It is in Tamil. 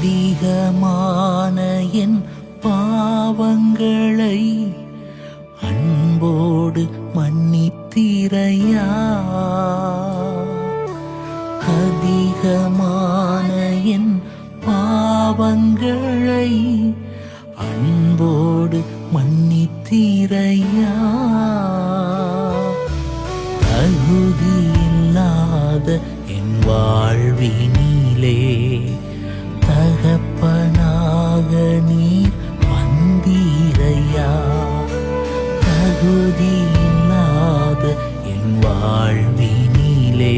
அதிகமான என் பாவங்களை அன்போடு மன்னித்திரையா? அதிகமான என் பாவங்களை அன்போடு மன்னித்திரையா? தகுதி என் வாழ்வினிலே ஐயா தகுதியில்லாத என் வாழ்வினிலே.